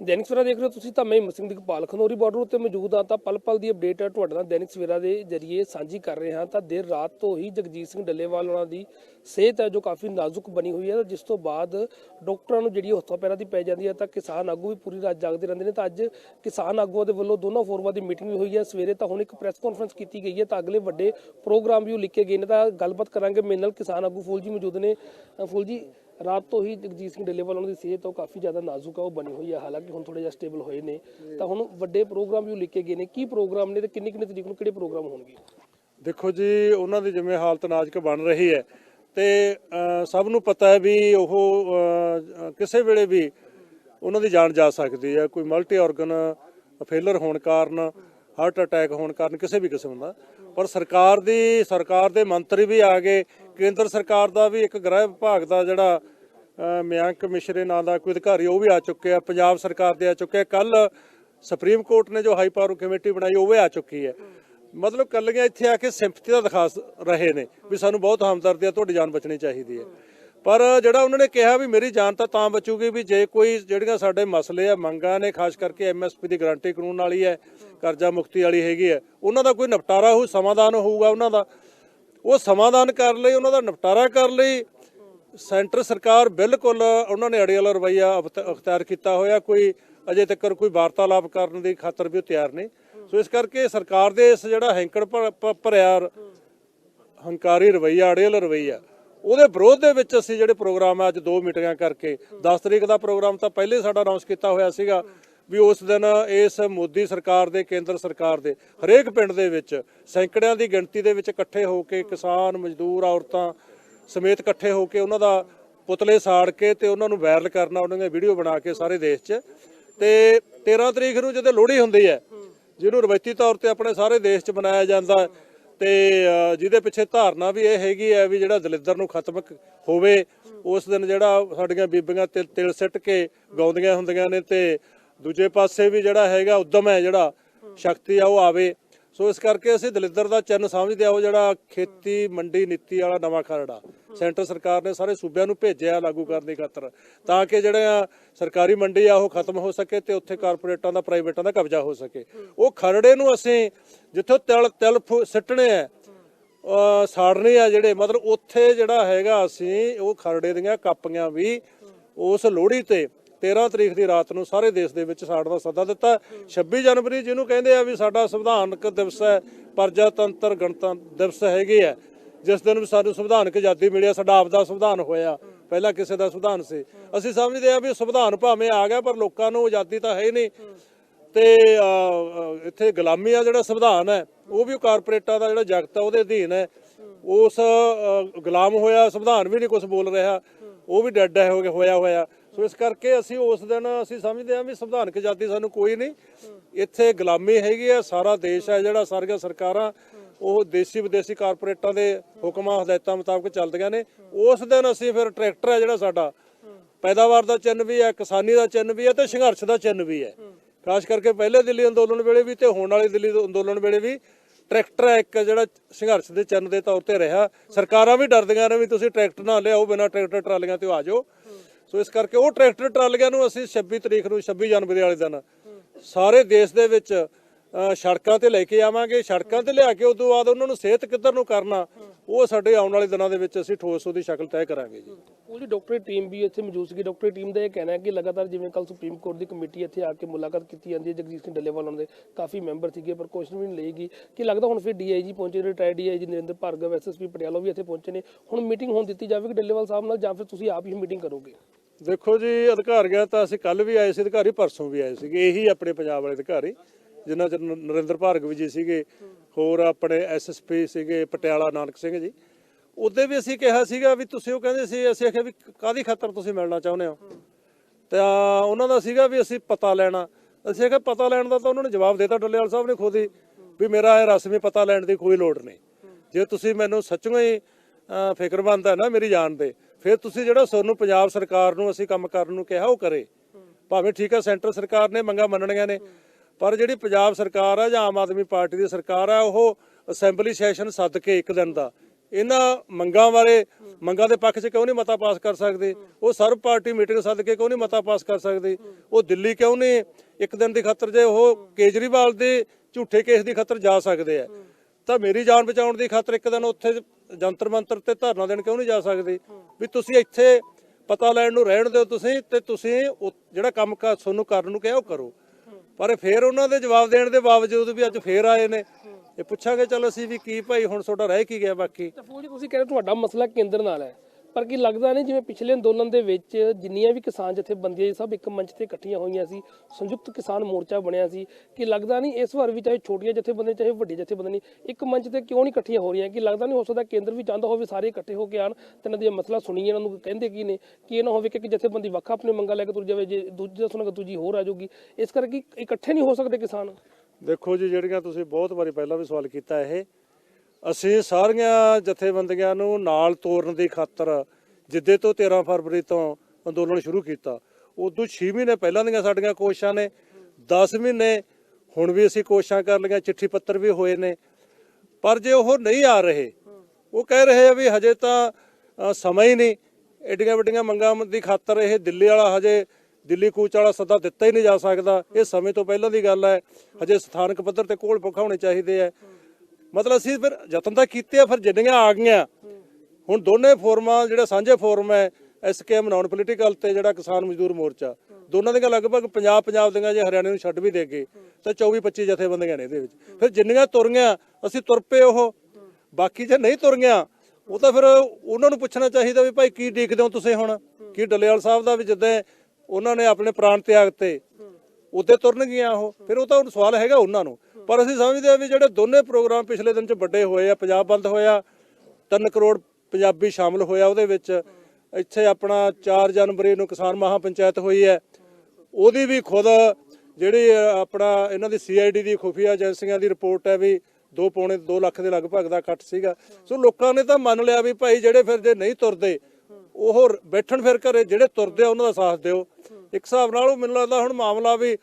ਦੈਨਿਕ ਸਵੇਰਾ ਦੇਖ ਰਹੇ ਹੋ ਤੁਸੀਂ ਤਾਂ ਮੈਂ ਹਿੰਮਤ ਸਿੰਘ ਦੀ ਬਾਰਡਰ ਉੱਤੇ ਮੌਜੂਦ ਹਾਂ ਤਾਂ ਪਲ ਪਲ ਦੀ ਅਪਡੇਟ ਤੁਹਾਡੇ ਨਾਲ ਦੈਨਿਕ ਸਵੇਰਾ ਦੇ ਜਰੀਏ ਸਾਂਝੀ ਕਰ ਰਹੇ ਹਾਂ। ਤਾਂ ਦੇਰ ਰਾਤ ਤੋਂ ਹੀ ਜਗਜੀਤ ਸਿੰਘ ਡੱਲੇਵਾਲ ਉਹਨਾਂ ਦੀ ਸਿਹਤ ਹੈ ਜੋ ਕਾਫੀ ਨਾਜ਼ੁਕ ਬਣੀ ਹੋਈ ਹੈ ਜਿਸ ਤੋਂ ਬਾਅਦ ਡਾਕਟਰਾਂ ਨੂੰ ਜਿਹੜੀ ਹੱਥੋਂ ਪੈਰਾਂ ਦੀ ਪੈ ਜਾਂਦੀ ਹੈ ਤਾਂ ਕਿਸਾਨ ਆਗੂ ਵੀ ਪੂਰੀ ਰਾਤ ਜਾਗਦੇ ਰਹਿੰਦੇ ਨੇ। ਤਾਂ ਅੱਜ ਕਿਸਾਨ ਆਗੂਆਂ ਦੇ ਵੱਲੋਂ ਦੋਨੋਂ ਫੋਰਮਾਂ ਦੀ ਮੀਟਿੰਗ ਵੀ ਹੋਈ ਹੈ। ਸਵੇਰੇ ਤਾਂ ਹੁਣ ਇੱਕ ਪ੍ਰੈਸ ਕਾਨਫਰੰਸ ਕੀਤੀ ਗਈ ਹੈ ਤਾਂ ਅਗਲੇ ਵੱਡੇ ਪ੍ਰੋਗਰਾਮ ਵੀ ਉਹ ਲਿਖੇ ਗਏ ਨੇ। ਤਾਂ ਗੱਲਬਾਤ ਕਰਾਂਗੇ। ਮੇਰੇ ਨਾਲ ਕਿਸਾਨ ਆਗੂ ਫੂਲ ਜੀ ਮੌਜੂਦ ਨੇ। ਅ, ਫੂਲ ਜੀ ਰਾਤ ਤੋਂ ਹੀ ਜਗਜੀਤ ਸਿੰਘ ਡੱਲੇਵਾਲ ਉਹਨਾਂ ਦੀ ਸਿਹਤ ਉਹ ਕਾਫੀ ਜ਼ਿਆਦਾ ਨਾਜ਼ੁਕ ਹੈ ਉਹ ਬਣੀ ਹੋਈ ਹੈ ਹਾਲਾਂਕਿ ਹੁਣ ਥੋੜੇ ਜਿਹਾ ਸਟੇਬਲ ਹੋਏ ਨੇ। ਤਾਂ ਹੁਣ ਵੱਡੇ ਪ੍ਰੋਗਰਾਮ ਵੀ ਲਿਖੇ ਗਏ ਨੇ। ਕੀ ਪ੍ਰੋਗਰਾਮ ਨੇ ਤੇ ਕਿੰਨੀ ਕਿੰਨੀ ਤਰੀਕ ਨੂੰ ਕਿਹੜੇ ਪ੍ਰੋਗਰਾਮ ਹੋਣਗੇ? ਦੇਖੋ ਜੀ, ਉਹਨਾਂ ਦੀ ਜਿਵੇਂ ਹਾਲਤ ਨਾਜ਼ੁਕ ਬਣ ਰਹੀ ਹੈ ਤੇ ਸਭ ਨੂੰ ਪਤਾ ਹੈ ਵੀ ਉਹ ਕਿਸੇ ਵੇਲੇ ਵੀ ਉਹਨਾਂ ਦੀ ਜਾਨ ਜਾ ਸਕਦੀ ਹੈ। ਕੋਈ ਮਲਟੀ ਆਰਗਨ ਫੇਲਰ ਹੋਣ ਕਾਰਨ ਹਾਰਟ ਅਟੈਕ ਹੋਣ ਕਾਰਨ, ਕਿਸੇ ਵੀ ਕਿਸਮ ਦਾ। ਪਰ ਸਰਕਾਰ ਦੀ, ਸਰਕਾਰ ਦੇ ਮੰਤਰੀ ਵੀ ਆ ਗਏ। ਕੇਂਦਰ ਸਰਕਾਰ ਦਾ ਵੀ ਇੱਕ ਗ੍ਰਹਿ ਵਿਭਾਗ ਦਾ ਜਿਹੜਾ ਅਹ, ਮਿਸ਼ਰੇ ਨਾਂ ਦਾ ਕੋਈ ਅਧਿਕਾਰੀ ਉਹ ਵੀ ਆ ਚੁੱਕਿਆ ਪੰਜਾਬ ਸਰਕਾਰ ਦੇ ਆ ਚੁੱਕਿਆ ਕੱਲ ਸੁਪਰੀਮ ਕੋਰਟ ਨੇ ਜੋ ਹਾਈ ਪਾਵਰ ਕਮੇਟੀ ਬਣਾਈ ਉਹ ਵੀ ਆ ਚੁੱਕੀ ਹੈ। ਮਤਲਬ ਕੱਲੀਆਂ ਇੱਥੇ ਆ ਕੇ ਸਿੰਪਥੀ ਦਾ ਦਿਖਾ ਰਹੇ ਨੇ ਵੀ ਸਾਨੂੰ ਬਹੁਤ ਹਮਦਰਦੀ ਆ ਤੁਹਾਡੀ ਜਾਨ ਬਚਣੀ ਚਾਹੀਦੀ ਹੈ। ਪਰ ਜਿਹੜਾ ਉਹਨਾਂ ਨੇ ਕਿਹਾ ਵੀ ਮੇਰੀ ਜਾਨ ਤਾਂ ਤਾਂ ਬਚੂਗੀ ਵੀ ਜੇ ਕੋਈ ਜਿਹੜੀਆਂ ਸਾਡੇ ਮਸਲੇ ਆ ਮੰਗਾਂ ਨੇ ਖਾਸ ਕਰਕੇ ਐਮਐਸਪੀ ਦੀ ਗਾਰੰਟੀ ਕਾਨੂੰਨ ਵਾਲੀ ਹੈ ਕਰਜ਼ਾ ਮੁਕਤੀ ਵਾਲੀ ਹੈਗੀ ਹੈ ਉਹਨਾਂ ਦਾ ਕੋਈ ਨਿਪਟਾਰਾ ਹੋਊ ਸਮਾਧਾਨ ਹੋਊਗਾ ਉਹਨਾਂ ਦਾ। ਉਹ ਸਮਾਧਾਨ ਕਰਨ ਲਈ ਉਹਨਾਂ ਦਾ ਨਿਪਟਾਰਾ ਕਰਨ ਲਈ ਸੈਂਟਰ ਸਰਕਾਰ ਬਿਲਕੁਲ ਉਹਨਾਂ ਨੇ ਅੜੀਅਲ ਰਵਈਆ ਅਖਤ- ਅਖਤਿਆਰ ਕੀਤਾ ਹੋਇਆ, ਕੋਈ ਅਜੇ ਤੱਕ ਕੋਈ ਵਾਰਤਾਲਾਪ ਕਰਨ ਦੀ ਖਾਤਰ ਵੀ ਉਹ ਤਿਆਰ ਨਹੀਂ ਸੋ ਇਸ ਕਰਕੇ ਸਰਕਾਰ ਦੇ ਇਸ ਜਿਹੜਾ ਹੈਂਕੜ ਭਰਿਆ ਰ- ਹੰਕਾਰੀ ਰਵਈਆ ਅੜੀਅਲ ਰਵਈਆ, ਉਹਦੇ ਵਿਰੋਧ ਦੇ ਵਿੱਚ ਅਸੀਂ ਜਿਹੜੇ ਪ੍ਰੋਗਰਾਮ ਆ, ਅੱਜ ਦੋ ਮੀਟਿੰਗਾਂ ਕਰਕੇ 10 ਤਰੀਕ ਦਾ ਪ੍ਰੋਗਰਾਮ ਤਾਂ ਪਹਿਲੇ ਸਾਡਾ ਅਨਾਉਂਸ ਕੀਤਾ ਹੋਇਆ ਸੀਗਾ ਵੀ ਉਸ ਦਿਨ ਇਸ ਮੋਦੀ ਸਰਕਾਰ ਦੇ, ਕੇਂਦਰ ਸਰਕਾਰ ਦੇ, ਹਰੇਕ ਪਿੰਡ ਦੇ ਵਿੱਚ ਸੈਂਕੜਿਆਂ ਦੀ ਗਿਣਤੀ ਦੇ ਵਿੱਚ ਇਕੱਠੇ ਹੋ ਕੇ ਕਿਸਾਨ, ਮਜ਼ਦੂਰ, ਔਰਤਾਂ ਸਮੇਤ ਇਕੱਠੇ ਹੋ ਕੇ ਉਹਨਾਂ ਦਾ ਪੁਤਲੇ ਸਾੜ ਕੇ ਤੇ ਉਹਨਾਂ ਨੂੰ ਵਾਇਰਲ ਕਰਨਾ, ਉਹਨਾਂ ਦੀਆਂ ਵੀਡੀਓ ਬਣਾ ਕੇ ਸਾਰੇ ਦੇਸ਼ 'ਚ। ਤੇ 13 ਤਰੀਕ ਨੂੰ ਜਦੋਂ ਲੋਹੜੀ ਹੁੰਦੀ ਹੈ, ਜਿਹਨੂੰ ਰਵਾਇਤੀ ਤੌਰ ਤੇ ਆਪਣੇ ਸਾਰੇ ਦੇਸ਼ 'ਚ ਮਨਾਇਆ ਜਾਂਦਾ ਹੈ ਤੇ ਜਿਹਦੇ ਪਿੱਛੇ ਧਾਰਨਾ ਵੀ ਇਹ ਹੈਗੀ ਹੈ ਵੀ ਜਿਹੜਾ ਦਲਿੱਦਰ ਨੂੰ ਖਤਮ ਹੋਵੇ, ਉਸ ਦਿਨ ਜਿਹੜਾ ਸਾਡੀਆਂ ਬੀਬੀਆਂ ਤਿਲ ਤਿਲ ਸਿੱਟ ਕੇ ਗਾਉਂਦੀਆਂ ਹੁੰਦੀਆਂ ਨੇ ਤੇ ਦੂਜੇ ਪਾਸੇ ਵੀ ਜਿਹੜਾ ਹੈਗਾ, ਉਦਮ ਹੈ ਜਿਹੜਾ, ਸ਼ਕਤੀ ਆ ਉਹ ਆਵੇ। ਸੋ ਇਸ ਕਰਕੇ ਅਸੀਂ ਦਲਿੱਦਰ ਦਾ ਚਿੰਨ ਸਮਝਦੇ ਆ ਉਹ ਜਿਹੜਾ ਖੇਤੀ ਮੰਡੀ ਨੀਤੀ ਵਾਲਾ ਨਵਾਂ ਖਰੜਾ ਸੈਂਟਰ ਸਰਕਾਰ ਨੇ ਸਾਰੇ ਸੂਬਿਆਂ ਨੂੰ ਭੇਜਿਆ ਲਾਗੂ ਕਰਨ ਦੀ ਖਾਤਰ, ਤਾਂ ਕਿ ਜਿਹੜੇ ਆ ਸਰਕਾਰੀ ਮੰਡੀ ਆ, ਉਹ ਖਤਮ ਹੋ ਸਕੇ ਤੇ ਉੱਥੇ ਕਾਰਪੋਰੇਟਾਂ ਦਾ, ਪ੍ਰਾਈਵੇਟਾਂ ਦਾ ਕਬਜ਼ਾ ਹੋ ਸਕੇ। ਉਹ ਖਰੜੇ ਨੂੰ ਅਸੀਂ ਜਿੱਥੋਂ ਤਿਲ ਤਿਲ ਫੁ- ਸਿੱਟਣੇ ਆ ਸਾੜਨੇ ਆ ਜਿਹੜੇ, ਮਤਲਬ ਉੱਥੇ ਜਿਹੜਾ ਹੈਗਾ ਅਸੀਂ ਉਹ ਖਰੜੇ ਦੀਆਂ ਕਾਪੀਆਂ ਵੀ ਉਸ ਲੋਹੜੀ ਤੇ 13 ਤਰੀਕ ਦੀ ਰਾਤ ਨੂੰ ਸਾਰੇ ਦੇਸ਼ ਦੇ ਵਿੱਚ ਸਾੜਨ ਦਾ ਸੱਦਾ ਦਿੱਤਾ। 26 ਜਨਵਰੀ ਜਿਹਨੂੰ ਕਹਿੰਦੇ ਆ ਵੀ ਸਾਡਾ ਸੰਵਿਧਾਨਕ ਦਿਵਸ ਹੈ, ਪ੍ਰਜਾਤੰਤਰ ਗਣਤੰਤਰ ਦਿਵਸ ਹੈਗੇ ਆ। ਜਿਸ ਦਿਨ ਵੀ ਸਾਨੂੰ ਸੰਵਿਧਾਨਕ ਆਜ਼ਾਦੀ ਮਿਲਿਆ, ਸਾਡਾ ਆਪਦਾ ਸੰਵਿਧਾਨ ਹੋਇਆ। ਪਹਿਲਾਂ ਕਿਸੇ ਦਾ ਸੰਵਿਧਾਨ ਸੀ। ਅਸੀਂ ਸਮਝਦੇ ਆ ਵੀ ਸੰਵਿਧਾਨ ਭਾਵੇਂ ਆ ਗਿਆ, ਪਰ ਲੋਕਾਂ ਨੂੰ ਆਜ਼ਾਦੀ ਤਾਂ ਹੈ ਹੀ ਨਹੀਂ। ਤੇ ਇੱਥੇ ਗੁਲਾਮੀ ਆ ਜਿਹੜਾ ਸੰਵਿਧਾਨ ਹੈ, ਉਹ ਵੀ ਕਾਰਪੋਰੇਟਾਂ ਦਾ ਜਿਹੜਾ ਜਗਤ ਆ, ਉਹਦੇ ਅਧੀਨ ਹੈ। ਉਸ ਗੁਲਾਮ ਹੋਇਆ, ਸੰਵਿਧਾਨ ਵੀ ਨਹੀਂ ਕੁਝ ਬੋਲ ਰਿਹਾ। ਉਹ ਵੀ ਡੈਡ ਹੈ ਹੋਇਆ ਹੋਇਆ। ਸੋ ਇਸ ਕਰਕੇ ਅਸੀਂ ਉਸ ਦਿਨ ਅਸੀਂ ਸਮਝਦੇ ਹਾਂ ਵੀ ਸੰਵਿਧਾਨਕ ਆਜ਼ਾਦੀ ਸਾਨੂੰ ਕੋਈ ਨਹੀਂ। ਇੱਥੇ ਗੁਲਾਮੀ ਹੈਗੀ ਆ, ਸਾਰਾ ਦੇਸ਼ ਹੈ ਜਿਹੜਾ, ਸਾਰੀਆਂ ਸਰਕਾਰਾਂ, ਉਹ ਦੇਸੀ ਵਿਦੇਸੀ ਕਾਰਪੋਰੇਟਾਂ ਦੇ ਹੁਕਮਾਂ, ਹਦਾਇਤਾਂ ਮੁਤਾਬਕ ਚੱਲਦੀਆਂ ਨੇ। ਉਸ ਦਿਨ ਅਸੀਂ ਫਿਰ ਟਰੈਕਟਰ ਹੈ ਜਿਹੜਾ ਸਾਡਾ, ਪੈਦਾਵਾਰ ਦਾ ਚਿੰਨ ਵੀ ਹੈ, ਕਿਸਾਨੀ ਦਾ ਚਿੰਨ ਵੀ ਹੈ ਤੇ ਸੰਘਰਸ਼ ਦਾ ਚਿੰਨ ਵੀ ਹੈ। ਖਾਸ ਕਰਕੇ ਪਹਿਲੇ ਦਿੱਲੀ ਅੰਦੋਲਨ ਵੇਲੇ ਵੀ ਤੇ ਹੋਣ ਵਾਲੇ ਦਿੱਲੀ ਅੰਦੋਲਨ ਵੇਲੇ ਵੀ ਟਰੈਕਟਰ ਹੈ ਇੱਕ ਜਿਹੜਾ ਸੰਘਰਸ਼ ਦੇ ਚਿੰਨ ਦੇ ਤੌਰ ਤੇ ਰਿਹਾ। ਸਰਕਾਰਾਂ ਵੀ ਡਰਦੀਆਂ ਨੇ ਵੀ ਤੁਸੀਂ ਟਰੈਕਟਰ ਨਾ ਲਿਆਓ, ਬਿਨਾਂ ਟਰੈਕਟਰ ਟਰਾਲੀਆਂ ਤੇ ਆ ਜਾਓ। ਸੋ ਇਸ ਕਰਕੇ ਉਹ ਟਰੈਕਟਰ ਟਰਾਲੀਆਂ ਨੂੰ ਅਸੀਂ 26 ਤਰੀਕ ਨੂੰ 26 ਜਨਵਰੀ ਵਾਲੇ ਦਿਨ ਸਾਰੇ ਦੇਸ਼ ਦੇ ਵਿੱਚ ਸੜਕਾਂ ਤੇ ਲੈ ਕੇ ਆਵਾਂਗੇ। ਸੜਕਾਂ ਤੇ ਲਿਆ ਕੇ ਉਸ ਤੋਂ ਬਾਅਦ ਉਹਨਾਂ ਨੂੰ ਸਿਹਤ ਕਿੱਧਰ ਨੂੰ ਕਰਨਾ, ਉਹ ਸਾਡੇ ਆਉਣ ਵਾਲੇ ਦਿਨਾਂ ਦੇ ਵਿੱਚ ਅਸੀਂ ਠੋਸ ਉਹਦੀ ਸ਼ਕਲ ਤੈਅ ਕਰਾਂਗੇ ਜੀ। ਉਹ ਡਾਕਟਰੀ ਟੀਮ ਵੀ ਇੱਥੇ ਮੌਜੂਦ ਸੀਗੀ। ਡਾਕਟਰੀ ਟੀਮ ਦਾ ਇਹ ਕਹਿਣਾ ਹੈ ਕਿ ਲਗਾਤਾਰ ਜਿਵੇਂ ਕੱਲ ਸੁਪਰੀਮ ਕੋਰਟ ਦੀ ਕਮੇਟੀ ਇੱਥੇ ਆ ਕੇ ਮੁਲਾਕਾਤ ਕੀਤੀ ਜਾਂਦੀ ਹੈ ਜਗਜੀਤ ਸਿੰਘ ਡੱਲੇਵਾਲ ਉਹਨਾਂ ਦੇ ਕਾਫੀ ਮੈਂਬਰ ਸੀਗੇ, ਪਰ ਕੁਐਸਚਨ ਵੀ ਨਹੀਂ ਲਏਗੀ ਕਿ ਲੱਗਦਾ ਹੁਣ ਫਿਰ ਡੀਆਈਜੀ ਪਹੁੰਚੇ retired DIG Narinder Bhargav SSP Patiala ਵੀ ਇੱਥੇ ਪਹੁੰਚੇ ਨੇ। ਹੁਣ ਮੀਟਿੰਗ ਹੋਣ ਦਿੱਤੀ ਜਾਵੇਗੀ ਡੱਲੇਵਾਲ ਸਾਹਿਬ ਨਾਲ ਜਾਂ ਫਿਰ ਤੁਸੀਂ ਆਪ ਹੀ ਮੀਟਿੰਗ ਕਰੋਗੇ? ਦੇਖੋ ਜੀ ਅਧਿਕਾਰੀਆਂ ਤਾਂ ਅਸੀਂ ਕੱਲ ਵੀ ਆਏ ਸੀ ਅਧਿਕਾਰੀ ਪਰਸੋਂ ਵੀ ਆਏ ਸੀਗੇ। ਇਹੀ ਆਪਣੇ ਪੰਜਾਬ ਵਾਲੇ ਅਧਿਕਾਰੀ ਜਿਨ੍ਹਾਂ ਚ ਨ- ਨਰਿੰਦਰ ਭਾਰਗਵ ਜੀ ਸੀਗੇ ਹੋਰ ਆਪਣੇ ਐਸਐਸਪੀ ਸੀਗੇ ਪਟਿਆਲਾ ਨਾਨਕ ਸਿੰਘ ਜੀ। ਉਹਦੇ ਵੀ ਅਸੀਂ ਕਿਹਾ ਸੀਗਾ ਵੀ ਤੁਸੀਂ ਉਹ ਕਹਿੰਦੇ ਸੀ ਅਸੀਂ ਆਖਿਆ ਵੀ ਕਾਦੀ ਖਾਤਰ ਤੁਸੀਂ ਮਿਲਣਾ ਚਾਹੁੰਦੇ ਹੋ? ਤਾਂ ਉਹਨਾਂ ਦਾ ਸੀਗਾ ਵੀ ਅਸੀਂ ਪਤਾ ਲੈਣਾ। ਅਸੀਂ ਆਖਿਆ ਪਤਾ ਲੈਣ ਦਾ ਤਾਂ ਉਹਨਾਂ ਨੇ ਜਵਾਬ ਦੇਤਾ ਡੱਲੇਵਾਲ ਸਾਹਿਬ ਨੇ ਖੁਦ ਹੀ ਵੀ ਮੇਰਾ ਇਹ ਰਸਮੀ ਪਤਾ ਲੈਣ ਦੀ ਕੋਈ ਲੋੜ ਨਹੀਂ। ਜੇ ਤੁਸੀਂ ਮੈਨੂੰ ਸੱਚੀਓ ਹੀ ਅਹ, ਫਿਕਰਮੰਦ ਹੈ ਨਾ ਮੇਰੀ ਜਾਨ ਦੇ ਫਿਰ ਤੁਸੀਂ ਜਿਹੜਾ ਸਾਨੂੰ ਪੰਜਾਬ ਸਰਕਾਰ ਨੂੰ ਅਸੀਂ ਕੰਮ ਕਰਨ ਨੂੰ ਕਿਹਾ, ਉਹ ਕਰੇ। ਭਾਵੇਂ ਠੀਕ ਆ, ਸੈਂਟਰ ਸਰਕਾਰ ਨੇ ਮੰਗਾ ਮੰਨਣੀਆਂ ਨੇ, ਪਰ ਜਿਹੜੀ ਪੰਜਾਬ ਸਰਕਾਰ ਆ ਜਾਂ ਆਮ ਆਦਮੀ ਪਾਰਟੀ ਦੀ ਸਰਕਾਰ ਆ, ਉਹ ਅਸੈਂਬਲੀ ਸੈਸ਼ਨ ਸੱਦ ਕੇ ਇੱਕ ਦਿਨ ਦਾ। ਇਹਨਾਂ ਮੰਗਾਂ ਬਾਰੇ ਮੰਗਾਂ ਦੇ ਪੱਖ 'ਚ ਕਿਉਂ ਨਹੀਂ ਮਤਾ ਪਾਸ ਕਰ ਸਕਦੇ? ਉਹ ਸਰਬ ਪਾਰਟੀ ਮੀਟਿੰਗ ਸੱਦ ਕੇ ਕਿਉਂ ਨਹੀਂ ਮਤਾ ਪਾਸ ਕਰ ਸਕਦੇ? ਉਹ ਦਿੱਲੀ ਕਿਉਂ ਨਹੀਂ? ਇੱਕ ਦਿਨ ਦੀ ਖਾਤਰ ਜੇ ਉਹ ਕੇਜਰੀਵਾਲ ਦੇ ਝੂਠੇ ਕੇਸ ਦੀ ਖਾਤਰ ਜਾ ਸਕਦੇ ਆ। ਤਾਂ ਮੇਰੀ ਜਾਨ ਬਚਾਉਣ ਦੀ ਖਾਤਰ ਇੱਕ ਦਿਨ ਉੱਥੇ ਜੰਤਰ ਮੰਤਰ ਤੇ ਧਰਨਾ ਦੇਣ ਕਿਉਂ ਨਹੀਂ ਜਾ ਸਕਦੇ? ਵੀ ਤੁਸੀਂ ਇੱਥੇ ਪਤਾ ਲੈਣ ਨੂੰ ਰਹਿਣ ਦਿਓ ਤੁਸੀਂ ਤੇ ਤੁਸੀਂ ਜਿਹੜਾ ਕੰਮ ਕਾ ਤੁਹਾਨੂੰ ਕਰਨ ਨੂੰ ਕਿਹਾ ਉਹ ਕਰੋ। ਪਰ ਫਿਰ ਉਹਨਾਂ ਦੇ ਜਵਾਬ ਦੇਣ ਦੇ ਬਾਵਜੂਦ ਵੀ ਅੱਜ ਫੇਰ ਆਏ ਨੇ। ਇਹ ਪੁੱਛਾਂਗੇ ਚਲੋ ਅਸੀਂ ਵੀ ਕੀ ਭਾਈ ਹੁਣ ਤੁਹਾਡਾ ਰਹਿ ਕੀ ਗਿਆ ਬਾਕੀ? ਤਾਂ ਤੁਸੀਂ ਕਹਿੰਦੇ ਤੁਹਾਡਾ ਮਸਲਾ ਕੇਂਦਰ ਨਾਲ ਹੈ। ਪਰ ਕੀ ਲੱਗਦਾ ਨਹੀਂ ਜਿਵੇਂ ਪਿਛਲੇ ਅੰਦੋਲਨ ਦੇ ਵਿੱਚ ਜਿੰਨੀਆਂ ਵੀ ਕਿਸਾਨ ਜਥੇਬੰਦੀਆਂ ਸਭ ਇੱਕ ਮੰਚ ਤੇ ਇਕੱਠੀਆਂ ਹੋਈਆਂ ਸੀ, ਸੰਯੁਕਤ ਕਿਸਾਨ ਮੋਰਚਾ ਬਣਿਆ ਸੀ, ਕਿ ਲੱਗਦਾ ਨਹੀਂ ਇਸ ਵਾਰ ਵੀ ਚਾਹੇ ਛੋਟੀਆਂ ਜਥੇਬੰਦੀਆਂ, ਚਾਹੇ ਵੱਡੀਆਂ ਜਥੇਬੰਦੀਆਂ ਇੱਕ ਮੰਚ ਤੇ ਕਿਉਂ ਨਹੀਂ ਇਕੱਠੀਆਂ ਹੋ ਰਹੀਆਂ? ਕਿ ਲੱਗਦਾ ਨਹੀਂ ਹੋ ਸਕਦਾ ਕੇਂਦਰ ਵੀ ਚਾਹੁੰਦਾ ਹੋਵੇ ਸਾਰੇ ਇਕੱਠੇ ਹੋ ਕੇ ਆਣ ਤੇ ਇਹਨਾਂ ਦੀ ਮਸਲਾ ਸੁਣੀਏ, ਇਹਨਾਂ ਨੂੰ ਕਹਿੰਦੇ ਕੀ ਨੇ? ਕਿ ਇਹ ਨਾ ਹੋਵੇ ਕਿ ਇੱਕ ਜਥੇਬੰਦੀ ਵੱਖਾ ਆਪਣੇ ਮੰਗਾਂ ਲੈ ਕੇ ਤੁਰ ਜਾਵੇ ਜੇ ਦੂਜੀ ਦਾ ਸੁਣਾਗਾ ਦੂਜੀ ਹੋਰ ਆ ਜਾਊਗੀ। ਇਸ ਕਰਕੇ ਇਕੱਠੇ ਨਹੀਂ ਹੋ ਸਕਦੇ ਕਿਸਾਨ? ਦੇਖੋ ਜੀ, ਜਿਹੜੀਆਂ ਤੁਸੀਂ ਬਹੁਤ ਵਾਰੀ ਪਹਿਲਾਂ ਵੀ ਸਵਾਲ ਕੀਤਾ ਇਹ ਅਸੀਂ ਸਾਰੀਆਂ ਜਥੇਬੰਦੀਆਂ ਨੂੰ ਨਾਲ ਤੋਰਨ ਦੀ ਖਾਤਰ ਜਿੱਦੇ ਤੋਂ 13 ਫਰਵਰੀ ਤੋਂ ਅੰਦੋਲਨ ਸ਼ੁਰੂ ਕੀਤਾ। ਉਦੋਂ 6 ਮਹੀਨੇ ਪਹਿਲਾਂ ਦੀਆਂ ਸਾਡੀਆਂ ਕੋਸ਼ਿਸ਼ਾਂ ਨੇ 10 ਮਹੀਨੇ ਹੁਣ ਵੀ ਅਸੀਂ ਕੋਸ਼ਿਸ਼ਾਂ ਕਰ ਲਈਆਂ, ਚਿੱਠੀ ਪੱਤਰ ਵੀ ਹੋਏ ਨੇ। ਪਰ ਜੇ ਉਹ ਨਹੀਂ ਆ ਰਹੇ, ਉਹ ਕਹਿ ਰਹੇ ਆ ਵੀ ਹਜੇ ਤਾਂ ਸਮਾਂ ਹੀ ਨਹੀਂ। ਐਡੀਆਂ ਵੱਡੀਆਂ ਮੰਗਾਂ ਦੀ ਖਾਤਰ ਇਹ ਦਿੱਲੀ ਵਾਲਾ ਹਜੇ ਦਿੱਲੀ ਕੂਚ ਵਾਲਾ ਸੱਦਾ ਦਿੱਤਾ ਹੀ ਨਹੀਂ ਜਾ ਸਕਦਾ। ਇਹ ਸਮੇਂ ਤੋਂ ਪਹਿਲਾਂ ਦੀ ਗੱਲ ਹੈ। ਹਜੇ ਸਥਾਨਕ ਪੱਧਰ ਤੇ ਕੋਲ ਪੱਖਾ ਹੋਣੇ ਚਾਹੀਦੇ ਆ। ਮਤਲਬ ਅਸੀਂ ਫਿਰ ਯਤਨ ਤਾਂ ਕੀਤੇ ਆ, ਫਿਰ ਜਿੰਨੀਆਂ ਆ ਗਈਆਂ। ਹੁਣ ਦੋਨੇ ਫੋਰਮਾਂ, ਜਿਹੜਾ ਸਾਂਝੇ ਫੋਰਮ ਹੈ ਐਸਕੇਐਮ ਨਾਨ ਪੋਲੀਟੀਕਲ ਤੇ ਜਿਹੜਾ ਕਿਸਾਨ ਮਜ਼ਦੂਰ ਮੋਰਚਾ, ਦੋਨਾਂ ਦੀਆਂ ਲਗਭਗ 50 ਪੰਜਾਬ ਦੀਆਂ ਜੇ ਹਰਿਆਣੇ ਨੂੰ ਛੱਡ ਵੀ ਦੇ ਦੇਗੇ ਤਾਂ 24 25 ਜਥੇਬੰਦੀਆਂ ਨੇ ਇਹਦੇ ਵਿੱਚ। ਫਿਰ ਜਿੰਨੀਆਂ ਤੁਰੀਆਂ, ਅਸੀਂ ਤੁਰ ਪਏ ਉਹ। ਬਾਕੀ ਜੇ ਨਹੀਂ ਤੁਰੀਆਂ, ਉਹ ਤਾਂ ਫਿਰ ਉਹਨਾਂ ਨੂੰ ਪੁੱਛਣਾ ਚਾਹੀਦਾ ਵੀ ਭਾਈ ਕੀ ਦੇਖਦੇ ਹੋ ਤੁਸੀਂ ਹੁਣ? ਕੀ ਡੱਲੇਵਾਲ ਸਾਹਿਬ ਦਾ ਵੀ ਜਿੱਦਾਂ ਉਹਨਾਂ ਨੇ ਆਪਣੇ ਪ੍ਰਾਣ ਤਿਆਗ ਤੇ ਉੱਤੇ ਤੁਰਨਗੀਆਂ ਉਹ। ਫਿਰ ਉਹ ਤਾਂ ਹੁਣ ਸਵਾਲ ਹੈਗਾ ਉਹਨਾਂ ਨੂੰ। ਪਰ ਅਸੀਂ ਸਮਝਦੇ ਆ ਵੀ ਜਿਹੜੇ ਦੋਨੇ ਪ੍ਰੋਗਰਾਮ ਪਿਛਲੇ ਦਿਨ ਚ ਵੱਡੇ ਹੋਏ ਆ, ਪੰਜਾਬ ਬੰਦ ਹੋਇਆ 3 ਕਰੋੜ ਪੰਜਾਬੀ ਸ਼ਾਮਲ ਹੋਇਆ ਉਹਦੇ ਵਿੱਚ। ਇੱਥੇ ਆਪਣਾ 4 ਜਨਵਰੀ ਨੂੰ ਕਿਸਾਨ ਮਹਾ ਪੰਚਾਇਤ ਹੋਈ ਹੈ। ਉਹਦੀ ਵੀ ਖੁਦ ਜਿਹੜੀ ਆਪਣਾ ਇਹਨਾਂ ਦੀ ਸੀਆਈਡੀ ਦੀ ਖੁਫੀਆ ਏਜੰਸੀਆਂ ਦੀ ਰਿਪੋਰਟ ਹੈ ਵੀ 2 ਪੌਣੇ 2 ਲੱਖ ਦੇ ਲਗਭਗ ਦਾ ਇਕੱਠ ਸੀਗਾ। ਸੋ ਲੋਕਾਂ ਨੇ ਤਾਂ ਮੰਨ ਲਿਆ ਵੀ ਭਾਈ ਜਿਹੜੇ ਫਿਰ ਜੇ ਨਹੀਂ ਤੁਰਦੇ, ਉਹ ਬੈਠਣ ਫਿਰ ਘਰੇ, ਜਿਹੜੇ ਤੁਰਦੇ ਆ ਉਹਨਾਂ ਦਾ ਸਾਥ ਦਿਓ। ਇੱਕ ਹਿਸਾਬ ਨਾਲ ਉਹ ਮੈਨੂੰ ਲੱਗਦਾ ਹੁਣ ਮਾਮਲਾ ਵੀ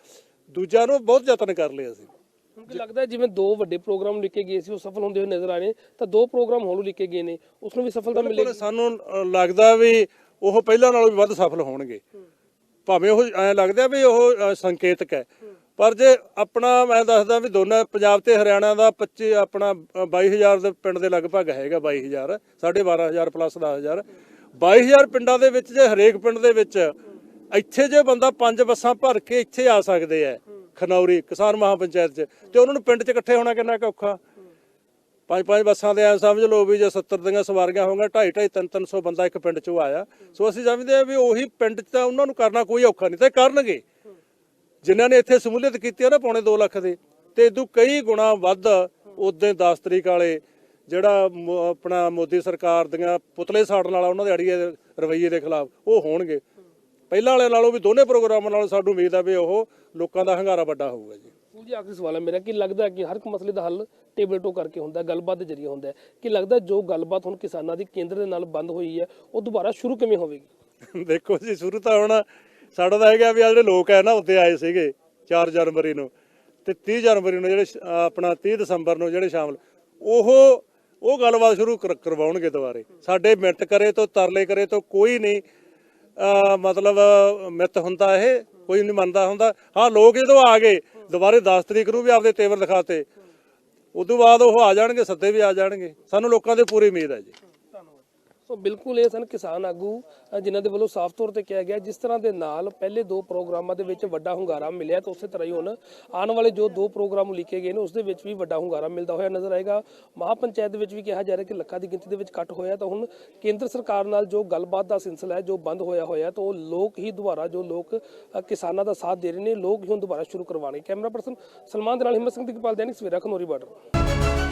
ਦੂਜਿਆਂ ਨੂੰ ਬਹੁਤ ਯਤਨ ਕਰ ਲਿਆ ਸੀ ਕਿਉਂਕਿ ਲੱਗਦਾ ਜਿਵੇਂ ਦੋ ਵੱਡੇ ਪ੍ਰੋਗਰਾਮ ਲਿਖੇ ਗਏ ਸੀ ਉਹ ਸਫਲ ਹੁੰਦੇ ਹੋਏ ਨਜ਼ਰ ਆ ਰਹੇ ਤਾਂ ਦੋ ਪ੍ਰੋਗਰਾਮ ਹੋਰ ਲਿਖੇ ਗਏ ਨੇ ਉਸ ਨੂੰ ਵੀ ਸਫਲਤਾ ਮਿਲੇਗੀ। ਸਾਨੂੰ ਲੱਗਦਾ ਵੀ ਉਹ ਪਹਿਲਾਂ ਨਾਲੋਂ ਵੀ ਵੱਧ ਸਫਲ ਹੋਣਗੇ। ਭਾਵੇਂ ਉਹ ਐ ਲੱਗਦਾ ਵੀ ਉਹ ਸੰਕੇਤਕ ਹੈ। ਪਰ ਜੇ ਆਪਣਾ ਮੈਂ ਦੱਸਦਾ ਵੀ ਦੋਨਾਂ ਪੰਜਾਬ ਤੇ ਹਰਿਆਣਾ ਦਾ 25 ਆਪਣਾ ਅ, 22000 ਦੇ ਪਿੰਡ ਦੇ ਲਗਭਗ ਹੈਗਾ 22000 12500 ਪਲੱਸ 10000 22000 ਪਿੰਡਾਂ ਦੇ ਵਿੱਚ ਜੇ ਹਰੇਕ ਪਿੰਡ ਦੇ ਵਿੱਚ ਇੱਥੇ ਜੇ ਬੰਦਾ ਪੰਜ ਬੱਸਾਂ ਭਰ ਕੇ ਇੱਥੇ ਆ ਸਕਦੇ ਆ ਖਨੌਰੀ, ਕਿਸਾਨ ਮਹਾ ਪੰਚਾਇਤ 'ਚ, ਤੇ ਉਹਨਾਂ ਨੂੰ ਪਿੰਡ 'ਚ ਇਕੱਠੇ ਹੋਣਾ ਕਿੰਨਾ ਕੁ ਔਖਾ? ਪੰਜ ਪੰਜ ਬੱਸਾਂ ਦੇ ਐ ਸਮਝ ਲਓ ਵੀ ਜੇ 70 ਦੀਆਂ ਸਵਾਰੀਆਂ ਹੋਣਗੀਆਂ 2.5 2.5 3 300 ਬੰਦਾ ਇੱਕ ਪਿੰਡ ਚੋਂ ਆਇਆ। ਸੋ ਅਸੀਂ ਸਮਝਦੇ ਆ ਵੀ ਉਹੀ ਪਿੰਡ 'ਚ ਤਾਂ ਉਹਨਾਂ ਨੂੰ ਕਰਨਾ ਕੋਈ ਔਖਾ ਨਹੀਂ, ਤੇ ਕਰਨਗੇ। ਜਿਨ੍ਹਾਂ ਨੇ ਇੱਥੇ ਸਮੂਲੀਅਤ ਕੀਤੀ ਆ ਨਾ ਪੌਣੇ 2 ਲੱਖ ਦੇ, ਤੇ ਇਦੋਂ ਕਈ ਗੁਣਾ ਵੱਧ ਉਦੋਂ 10 ਤਰੀਕ ਵਾਲੇ ਜਿਹੜਾ ਆਪਣਾ ਮੋਦੀ ਸਰਕਾਰ ਦੀਆਂ ਪੁਤਲੇ ਸਾੜਨ ਵਾਲਾ ਉਹਨਾਂ ਦੇ ਅੜੀਏ ਦੇ ਰਵੱਈਏ ਦੇ ਖਿਲਾਫ, ਉਹ ਹੋਣਗੇ। ਪਹਿਲਾਂ ਵਾਲੇ ਨਾਲੋਂ ਵੀ ਦੋਨੇ ਪ੍ਰੋਗਰਾਮਾਂ ਨਾਲੋਂ ਸਾਨੂੰ ਉਮੀਦ ਆ ਵੀ ਉਹ ਲੋਕਾਂ ਦਾ ਹੰਗਾਰਾ ਵੱਡਾ ਹੋਊਗਾ ਜੀ। ਜੀ ਆਖਰੀ ਸਵਾਲ ਹੈ ਮੇਰਾ ਕਿ ਲੱਗਦਾ ਕਿ ਹਰ ਇੱਕ ਮਸਲੇ ਦਾ ਹੱਲ ਟੇਬਲ ਟੋ ਕਰਕੇ ਹੁੰਦਾ ਗੱਲਬਾਤ ਦੇ ਜ਼ਰੀਏ ਹੁੰਦਾ ਹੈ। ਕਿ ਲੱਗਦਾ ਜੋ ਗੱਲਬਾਤ ਹੁਣ ਕਿਸਾਨਾਂ ਦੀ ਕੇਂਦਰ ਦੇ ਨਾਲ ਬੰਦ ਹੋਈ ਹੈ ਉਹ ਦੁਬਾਰਾ ਸ਼ੁਰੂ ਕਿਵੇਂ ਹੋਵੇਗੀ? ਦੇਖੋ ਜੀ ਸ਼ੁਰੂ ਤਾਂ ਹੁਣ ਸਾਡਾ ਤਾਂ ਹੈਗਾ ਵੀ ਆ ਜਿਹੜੇ ਲੋਕ ਹੈ ਨਾ ਉੱਤੇ ਆਏ ਸੀਗੇ 4 ਜਨਵਰੀ ਨੂੰ ਤੇ 30 ਜਨਵਰੀ ਨੂੰ ਜਿਹੜੇ ਆਪਣਾ 30 ਦਸੰਬਰ ਨੂੰ ਜਿਹੜੇ ਸ਼ਾਮਲ ਉਹ ਉਹ ਗੱਲਬਾਤ ਸ਼ੁਰੂ ਕਰ- ਕਰਵਾਉਣਗੇ ਦੁਬਾਰੇ। ਸਾਡੇ ਮਿੰਟ ਕਰੇ ਤੋਂ ਤਰਲੇ ਕਰੇ ਤੋਂ ਕੋਈ ਨਹੀਂ। ਮਤਲਬ ਮਿੱਤ ਹੁੰਦਾ ਇਹ, ਕੋਈ ਨਹੀਂ ਮੰਨਦਾ ਹੁੰਦਾ। ਹਾਂ, ਲੋਕ ਜਦੋਂ ਆ ਗਏ, ਦੁਬਾਰੇ 10 ਤਰੀਕ ਨੂੰ ਵੀ ਆਪਦੇ ਤੇਵਰ ਦਿਖਾਤੇ। ਉਦੋਂ ਬਾਅਦ ਉਹ ਆ ਜਾਣਗੇ, ਸੱਦੇ ਵੀ ਆ ਜਾਣਗੇ। ਸਾਨੂੰ ਲੋਕਾਂ ਦੀ ਪੂਰੀ ਉਮੀਦ ਹੈ ਜੀ। ਸੋ ਬਿਲਕੁਲ ਇਹ ਸਨ ਕਿਸਾਨ ਆਗੂ ਜਿਨ੍ਹਾਂ ਦੇ ਵੱਲੋਂ ਸਾਫ਼ ਤੌਰ ਤੇ ਕਿਹਾ ਗਿਆ ਜਿਸ ਤਰ੍ਹਾਂ ਦੇ ਨਾਲ ਪਹਿਲੇ ਦੋ ਪ੍ਰੋਗਰਾਮਾਂ ਦੇ ਵਿੱਚ ਵੱਡਾ ਹੁੰਗਾਰਾ ਮਿਲਿਆ ਤਾਂ ਉਸੇ ਤਰ੍ਹਾਂ ਹੀ ਹੁਣ ਆਉਣ ਵਾਲੇ ਜੋ ਦੋ ਪ੍ਰੋਗਰਾਮ ਲਿਖੇ ਗਏ ਨੇ, ਉਸ ਦੇ ਵਿੱਚ ਵੀ ਵੱਡਾ ਹੁੰਗਾਰਾ ਮਿਲਦਾ ਹੋਇਆ ਨਜ਼ਰ ਆਏਗਾ। ਮਹਾਪੰਚਾਇਤ ਦੇ ਵਿੱਚ ਵੀ ਕਿਹਾ ਜਾ ਰਿਹਾ ਕਿ ਲੱਖਾਂ ਦੀ ਗਿਣਤੀ ਦੇ ਵਿੱਚ ਕੱਟ ਹੋਇਆ ਤਾਂ ਹੁਣ ਕੇਂਦਰ ਸਰਕਾਰ ਨਾਲ ਜੋ ਗੱਲਬਾਤ ਦਾ ਸਿਲਸਿਲਾ ਹੈ, ਜੋ ਬੰਦ ਹੋਇਆ ਹੋਇਆ, ਤਾਂ ਉਹ ਲੋਕ ਹੀ ਦੁਬਾਰਾ ਜੋ ਲੋਕ ਕਿਸਾਨਾਂ ਦਾ ਸਾਥ ਦੇ ਰਹੇ ਨੇ, ਲੋਕ ਹੀ ਹੁਣ ਦੁਬਾਰਾ ਸ਼ੁਰੂ ਕਰਵਾਣੇ ਕੈਮਰਾ ਪਰਸਨ ਸਲਮਾਨ ਦੇ ਨਾਲ ਹਿੰਮਤ ਸਿੰਘ ਦੀ ਕਪਾਲ ਦੈਨਿਕ ਸਵੇਰਾ ਖਨੋਰੀ ਬਾਰਡਰ।